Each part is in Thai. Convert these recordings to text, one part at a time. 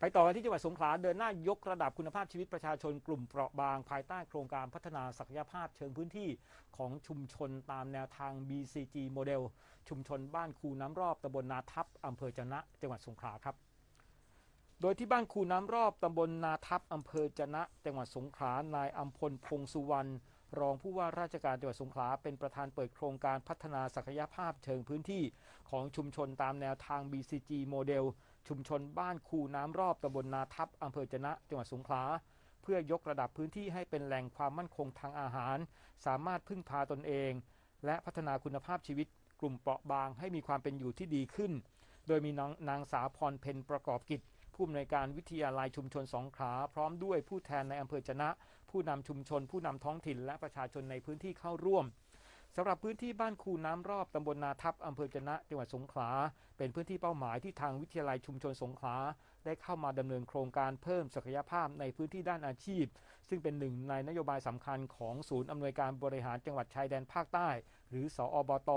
ไปต่อกันที่จังหวัดสงขลาเดินหน้ายกระดับคุณภาพชีวิตประชาชนกลุ่มเปราะบาง ภายใต้โครงการพัฒนาศักยภาพเชิงพื้นที่ของชุมชนตามแนวทาง BCG โมเดล ชุมชนบ้านคูน้ำรอบตำบลนาทับอำเภอจะนะ จังหวัดสงขลาครับ โดยที่บ้านคูน้ำรอบตำบลนาทับอำเภอจะนะ จังหวัดสงขลานายอัมพลพงสุวรรณรองผู้ว่าราชการจังหวัดสงขลาเป็นประธานเปิดโครงการพัฒนาศักยภาพเชิงพื้นที่ของชุมชนตามแนวทาง BCG โมเดล ชุมชนบ้านคูน้ำรอบตำบลนาทับอำเภอจนะจังหวัดสงขลาเพื่อยกระดับพื้นที่ให้เป็นแหล่งความมั่นคงทางอาหาร สามารถพึ่งพาตนเอง และพัฒนาคุณภาพชีวิต กลุ่มเปราะบางให้มีความเป็นอยู่ที่ดีขึ้น โดยมีนางนางสาวพรเพนประกอบกิจผู้อำนวยการวิทยาลัยชุมชนสงขลาพร้อมด้วยผู้แทนในอำเภอจนะ ผู้นำชุมชน ผู้นำท้องถิ่นและประชาชนในพื้นที่เข้าร่วม สำหรับพื้นที่บ้านคูน้ำรอบตำบลนาทับอำเภอจนะจังหวัดสงขลา เป็นพื้นที่เป้าหมายที่ทางวิทยาลัยชุมชนสงขลา ได้เข้ามาดำเนินโครงการเพิ่มศักยภาพในพื้นที่ด้านอาชีพ ซึ่งเป็นหนึ่งในนโยบายสำคัญของศูนย์อำนวยการบริหารจังหวัดชายแดนภาคใต้ หรือสอบต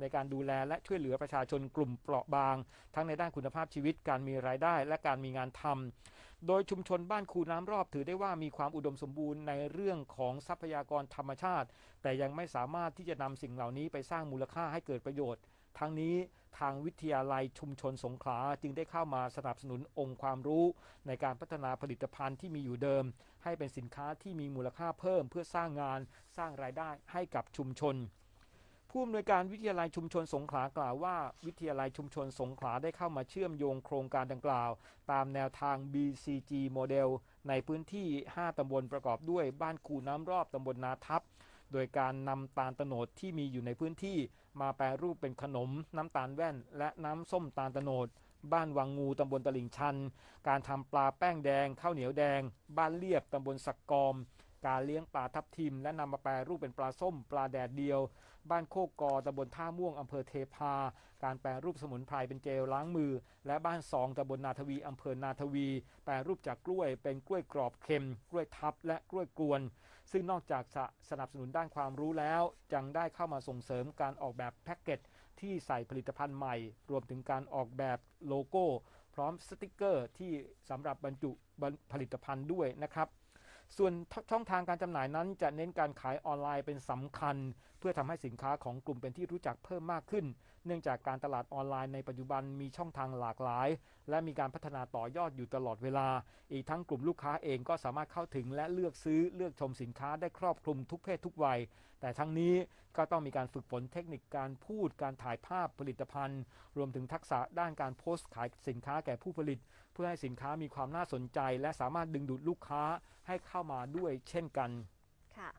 ในการดูแลและช่วยเหลือประชาชนกลุ่มเปราะบาง ทั้งในด้านคุณภาพชีวิตการมีรายได้ และการมีงานทำ โดยชุมชนบ้านคูน้ำรอบถือได้ว่ามีความอุดมสมบูรณ์ในเรื่องของทรัพยากรธรรมชาติ แต่ยังไม่สามารถที่จะนำสิ่งเหล่านี้ไปสร้างมูลค่าให้เกิดประโยชน์ทั้งนี้ทางวิทยาลัยชุมชนสงขลาจึงได้เข้ามาสนับสนุนองค์ความรู้ ในการพัฒนาผลิตภัณฑ์ที่มีอยู่เดิม ให้เป็นสินค้าที่มีมูลค่าเพิ่มเพื่อสร้างงานสร้างรายได้ให้กับชุมชน ผู้อำนวยการวิทยาลัยชุมชนสงขลากล่าวว่า วิทยาลัยชุมชนสงขลาได้เข้ามาเชื่อมโยงโครงการดังกล่าว ตามแนวทาง BCG โมเดล ในพื้นที่ 5 ตำบลประกอบด้วยบ้านคูน้ำรอบตำบลนาทับ โดยการนำตาลตะโนดที่มีอยู่ในพื้นที่ มาแปรรูปเป็นขนม น้ำตาลแว่น และน้ำส้มตาลตะโนดบ้านวังงูตำบลตลิ่งชัน การทำปลาแป้งแดงข้าวเหนียวแดง บ้านเลียบตำบลสักกอม การเลี้ยงปลาทับทิม และนำมาแปรรูปเป็นปลาส้ม ปลาแดดเดียว บ้านโคกกอตำบลท่าม่วงอำเภอเทพา การแปรรูปสมุนไพรเป็นเจลล้างมือ และบ้านซองตำบลนาทวีอำเภอนาทวี แปรรูปจากกล้วยเป็นกล้วยกรอบเค็ม กล้วยทับและกล้วยกวน ซึ่งนอกจากจะสนับสนุนด้านความรู้แล้วยังได้เข้ามาส่งเสริมการออกแบบแพ็กเกจที่ใส่ผลิตภัณฑ์ใหม่ รวมถึงการออกแบบโลโก้ พร้อมสติกเกอร์ที่สำหรับบรรจุผลิตภัณฑ์ด้วยนะครับ ส่วนช่องทางการจำหน่ายนั้นจะเน้นการขายออนไลน์เป็นสำคัญ เพื่อทำให้สินค้าของกลุ่มเป็นที่รู้จักเพิ่มมากขึ้น เนื่องจากการตลาดออนไลน์ในปัจจุบันมีช่องทางหลากหลาย และมีการพัฒนาต่อยอดอยู่ตลอดเวลา อีกทั้งกลุ่มลูกค้าเองก็สามารถเข้าถึงและเลือกซื้อเลือกชมสินค้าได้ครอบคลุมทุกเพศทุกวัย แต่ทั้งนี้ก็ต้องมีการฝึกฝนเทคนิคการพูดการถ่ายภาพผลิตภัณฑ์ รวมถึงทักษะด้านการโพสต์ขายสินค้าแก่ผู้ผลิต เพื่อให้สินค้ามีความน่าสนใจ และสามารถดึงดูดลูกค้าให้เข้าเข้ามาด้วยเช่นกันค่ะ